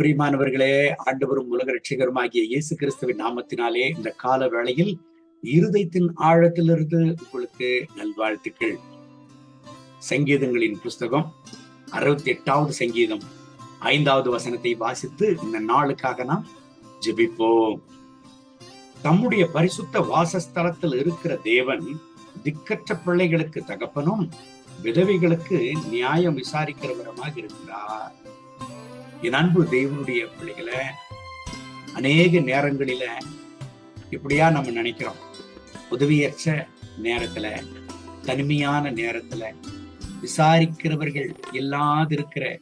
பிரியமானவர்களே ஆண்டவரும் உலக ரட்சிகருமாகிய இயேசு கிறிஸ்துவின் நாமத்தினாலே இந்த கால வேளையில் இருதயத்தின் ஆழத்திலிருந்து உங்களுக்கு நல்வாழ்த்துக்கள். சங்கீதங்களின் புஸ்தகம் அறுபத்தி எட்டாவது சங்கீதம் ஐந்தாவது வசனத்தை வாசித்து இந்த நாளுக்காக நாம் ஜெபிப்போம். தம்முடைய பரிசுத்த வாசஸ்தலத்தில் இருக்கிற தேவன் திக்கற்ற பிள்ளைகளுக்கு தகப்பனும் விதவைகளுக்கு நியாயம் விசாரிக்கிறவரமாக இருக்கிறார். என் அன்பு தெய்வனுடைய பிள்ளைகளை அநேக நேரங்களில இப்படியா நம்ம நினைக்கிறோம்? உதவியற்ற நேரத்துல தனிமையான நேரத்துல விசாரிக்கிறவர்கள் இல்லாதிருக்கிற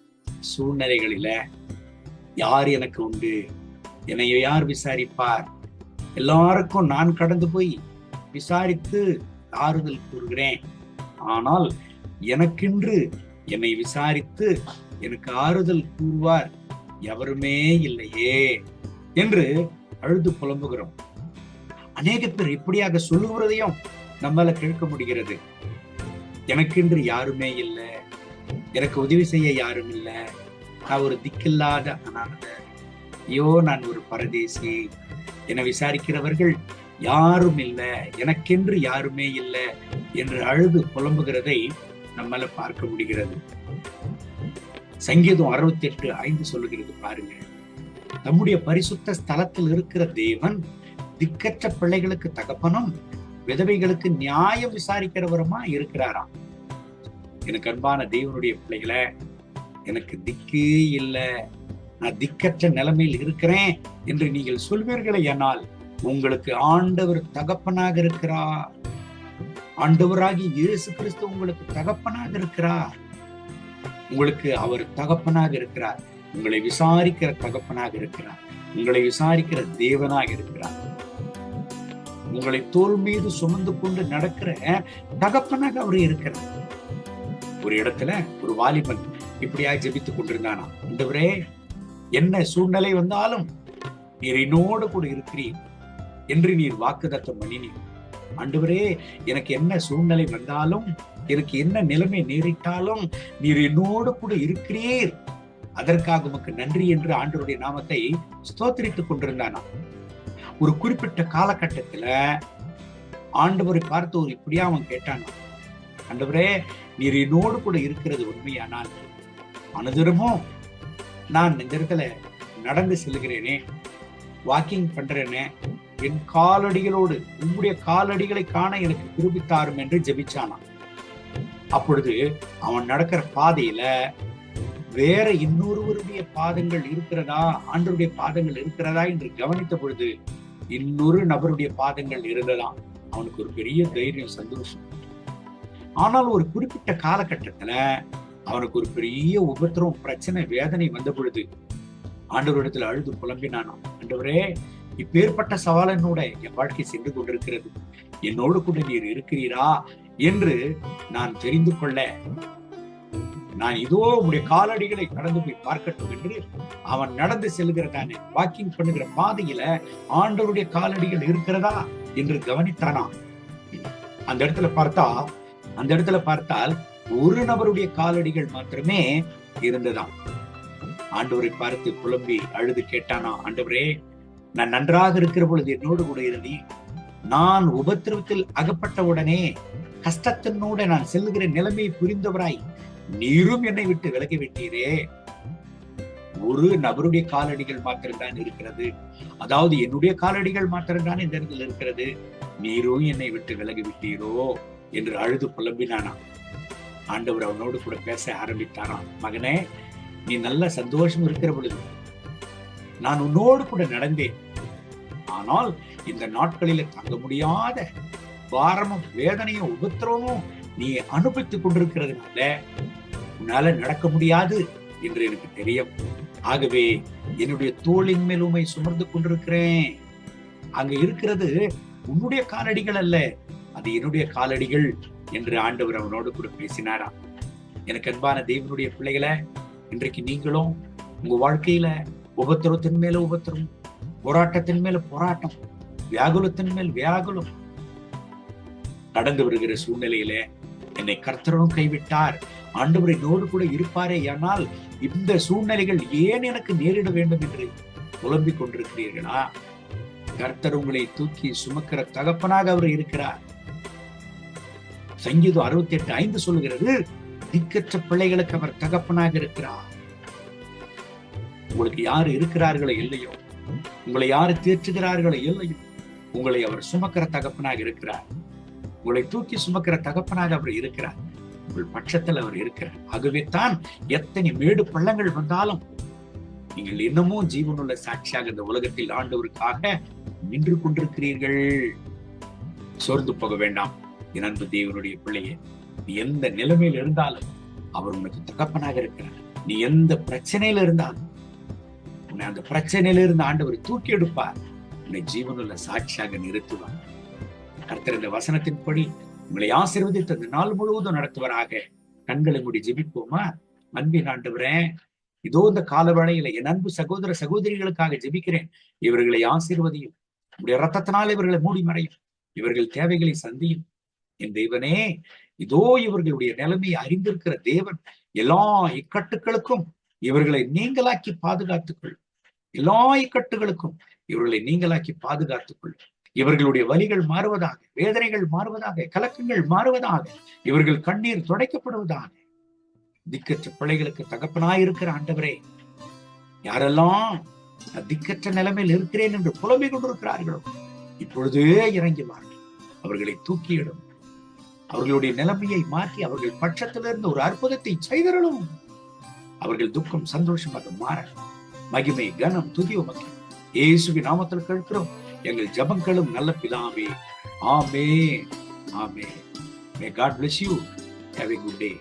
சூழ்நிலைகளில யார் எனக்கு உண்டு? என்னை யார் விசாரிப்பார்? எல்லாருக்கும் நான் கடந்து போய் விசாரித்து ஆறுதல் கூறுகிறேன். ஆனால் எனக்கென்று என்னை விசாரித்து எனக்கு ஆறுதல் கூறுவார் எவருமே இல்லையே என்று அழுது புலம்புகிறோம். அநேக பேர் இப்படியாக சொல்லுகிறதையும் நம்மால கேட்க முடிகிறது. எனக்கென்று யாருமே இல்லை. எனக்கு உதவி செய்ய யாரும் இல்லை. நான் ஒரு திக்கில்லாத அனாதை ஐயோ நான் ஒரு பரதேசி. என விசாரிக்கிறவர்கள் யாரும் இல்லை. எனக்கென்று யாருமே இல்லை என்று அழுது புலம்புகிறதை நம்மால பார்க்க முடிகிறது. சங்கீதம் அறுபத்தி எட்டு ஐந்து சொல்லுகிறது பாருங்க. தம்முடைய பரிசுத்த ஸ்தலத்தில் இருக்கிற தேவன் திக்கற்ற பிள்ளைகளுக்கு தகப்பனும் விதவைகளுக்கு நியாயம் விசாரிக்கிறவருமா இருக்கிறாராம் எனக்கு அன்பான தேவனுடைய பிள்ளைகளை எனக்கு திக்கே இல்லை. நான் திக்கற்ற நிலைமையில் இருக்கிறேன் என்று நீங்கள் சொல்வீர்களே என்னால் உங்களுக்கு ஆண்டவர் தகப்பனாக இருக்கிறார். ஆண்டவராகி இயேசு கிறிஸ்து உங்களுக்கு தகப்பனாக இருக்கிறார். உங்களுக்கு அவர் தகப்பனாக இருக்கிறார். உங்களை விசாரிக்கிற தகப்பனாக இருக்கிறார். உங்களை விசாரிக்கிற தேவனாக இருக்கிறார். உங்களை தோல் மீது சுமந்து கொண்டு நடக்கிற தகப்பனாக அவர் இருக்கிறார். ஒரு இடத்துல ஒரு வாலிபன் இப்படியா ஜெபித்துக் கொண்டிருந்தானா? ஆண்டவரே என்ன சூழ்நிலை வந்தாலும் நீர் என்னோடு கூட இருக்கிறீர். என்று நீர் வாக்குதத்தம் பண்ணினீர். ஆண்டவரே எனக்கு என்ன சூழ்நிலை வந்தாலும் எனக்கு என்ன நிலைமை நேரிட்டாலும் நீர் என்னோடு கூட இருக்கிறீர். அதற்காக உமக்கு நன்றி என்று ஆண்டருடைய நாமத்தை ஸ்தோத்திரித்துக் கொண்டிருந்தானா ஒரு குறிப்பிட்ட காலகட்டத்துல ஆண்டவரை பார்த்து ஒரு இப்படியா அவன் கேட்டானா ஆண்டவரே நீர் என்னோடு கூட இருக்கிறது உண்மையானால் அனுதினமும் நான் இந்த இடத்துல நடந்து செல்கிறேனே வாக்கிங் பண்றேனே என் காலடிகளோடு உங்களுடைய காலடிகளை காண எனக்கு திருப்பித்தாரும் என்று ஜெபிச்சானான் அப்பொழுது அவன் நடக்கிற பாதையில வேற இன்னொருவருடைய பாதங்கள் இருக்கிறதா? ஆண்டருடைய பாதங்கள் இருக்கிறதா? என்று கவனித்த பொழுது இன்னொரு நபருடைய பாதங்கள் இருந்ததாம். அவனுக்கு ஒரு பெரிய தைரியம் சந்தோஷம். ஆனால் ஒரு குறிப்பிட்ட காலகட்டத்துல அவனுக்கு ஒரு பெரிய உபத்திரம் பிரச்சனை வேதனை வந்த பொழுது ஆண்டவரிடத்துல அழுது புலம்பினானாம். ஆண்டவரே இப்பேற்பட்ட சவால் என்னோட என் வாழ்க்கை சென்று கொண்டிருக்கிறது. என்னோடு கூட நீர் இருக்கிறீரா என்று நான் தெரிந்து கொள்ள நான் இதோ உடைய காலடிகளை கடந்து போய் பார்க்கட்டும் என்று அவன் நடந்து செல்கிறதானே வாக்கிங் பண்ணுகிற பாதையில ஆண்டவருடைய காலடிகள் இருக்கிறதா என்று கவனித்தானா அந்த இடத்துல பார்த்தா அந்த இடத்துல பார்த்தால் ஒரு நபருடைய காலடிகள் மாத்திரமே இருந்ததாம். ஆண்டவரை பார்த்து புலம்பி அழுது கேட்டானா ஆண்டவரே நான் நன்றாக இருக்கிற பொழுது என்னோடு கூட இருந்தி நான் உபத்திரவத்தில் அகப்பட்ட உடனே கஷ்டத்தினோட நான் செல்லுகிற நிலைமையை புரிந்தவராய் நீரும் என்னை விட்டு விலகி விட்டீரே. ஒரு நபருடைய காலடிகள் மாத்திரம்தான் இருக்கிறது. அதாவது என்னுடைய காலடிகள் மாத்திரம்தான் இந்த இடத்துல இருக்கிறது. நீரும் என்னை விட்டு விலகி விட்டீரோ என்று அழுது புலம்பினானா. ஆண்டவர் அவனோடு கூட பேச ஆரம்பித்தாராம். மகனே நீ நல்ல சந்தோஷம் இருக்கிற பொழுது நான் உன்னோடு கூட நடந்தேன். ஆனால் இந்த நாட்களில தங்க முடியாத பாரமும் வேதனையும் உபத்திரமும் நீ அனுபவித்துக் கொண்டிருக்கிறதுனால உன்னால நடக்க முடியாது என்று எனக்கு தெரியும். ஆகவே என்னுடைய தோளின் மேல் உமை சுமர்ந்து கொண்டிருக்கிறேன். அங்க இருக்கிறது உன்னுடைய காலடிகள் அல்ல அது என்னுடைய காலடிகள் என்று ஆண்டவர் அவனோடு கூட பேசினாராம். எனக்கு அன்பான தேவனுடைய பிள்ளைகளை இன்றைக்கு நீங்களும் உங்க வாழ்க்கையில உபத்திரத்தின் மேல உபத்திரம் போராட்டத்தின் மேல போராட்டம் வியாகுலத்தின் மேல் வியாகுலம். நடந்து வருகிற சூழ்நிலையில என்னை கர்த்தரும் கைவிட்டார். ஆண்டவர் என்னோடு கூட இருப்பாரே ஆனால் இந்த சூழ்நிலைகள் ஏன் எனக்கு நேரிட வேண்டும் என்று புலம்பிக் கொண்டிருக்கிறீர்களா? கர்த்தர் உங்களை தூக்கி சுமக்கிற தகப்பனாக அவர் இருக்கிறார். சங்கீதம் அறுபத்தி எட்டு ஐந்து சொல்லுகிறது திக்கற்ற பிள்ளைகளுக்கு அவர் தகப்பனாக இருக்கிறார். உங்களுக்கு யாரு இருக்கிறார்களோ இல்லையோ உங்களை யாரு தேற்றுகிறார்களோ இல்லையோ உங்களை அவர் சுமக்கிற தகப்பனாக இருக்கிறார். உங்களை தூக்கி சுமக்கிற தகப்பனாக அவர் இருக்கிறார். உங்கள் பட்சத்தில் அவர் இருக்கிறார். ஆகவே தான் எத்தனை மேடு பள்ளங்கள் வந்தாலும் நீங்கள் இன்னமும் ஜீவனுள்ள சாட்சியாக இந்த உலகத்தில் ஆண்டவருக்காக நின்று கொண்டிருக்கிறீர்கள். சோர்ந்து போக வேண்டாம். என் அன்பு தேவனுடைய பிள்ளையே நீ எந்த நிலைமையில் இருந்தாலும் அவர் உனக்கு தகப்பனாக இருக்கிறார். நீ எந்த பிரச்சனையில இருந்தாலும் உன்னை அந்த பிரச்சனையில இருந்து ஆண்டவர் தூக்கி எடுப்பார். உன்னை ஜீவனுள்ள சாட்சியாக நிறுத்துவார். கர்த்தர் இந்த வசனத்தின்படி உங்களை ஆசீர்வதித்து அந்த நாள் முழுவதும் நடத்துவராக. கண்களை மூடி ஜெபிப்போமா? அன்பின் ஆண்டவரே இதோ இந்த காலவேளையில என் அன்பு சகோதர சகோதரிகளுக்காக ஜெபிக்கிறேன். இவர்களை ஆசீர்வதியும். உடைய ரத்தத்தினால் இவர்களை மூடி மறையும். இவர்கள் தேவைகளை சந்தியும். என் தேவனே இதோ இவர்களுடைய நிலைமையை அறிந்திருக்கிற தேவன் எல்லா இக்கட்டுகளுக்கும் இவர்களை நீங்களாக்கி பாதுகாத்துக்கொள். எல்லா இக்கட்டுகளுக்கும் இவர்களை நீங்களாக்கி பாதுகாத்துக் கொள்ளும். இவர்களுடைய வலிகள் மாறுவதாக வேதனைகள் மாறுவதாக கலக்கங்கள் மாறுவதாக இவர்கள் கண்ணீர் துடைக்கப்படுவதாக. திக்கற்ற பிள்ளைகளுக்கு தகப்பனாயிருக்கிற ஆண்டவரே யாரெல்லாம் திக்கற்ற நிலைமையில் இருக்கிறேன் என்று புலம்பிக் கொண்டிருக்கிறார்களோ இப்பொழுதே இறங்கிவார்கள் அவர்களை தூக்கியிடும். அவர்களுடைய நிலைமையை மாற்றி அவர்கள் பட்சத்திலிருந்து ஒரு அற்புதத்தை செய்தரலும் அவர்கள் துக்கம் சந்தோஷமாக மாற மகிமை கனம் துதி உமக்கு இயேசுவி நாமத்தில் கேட்கிறோம். எங்கள் ஜபங்களும் நல்ல பிதாவே. ஆமே ஆமே may God bless you have a good day.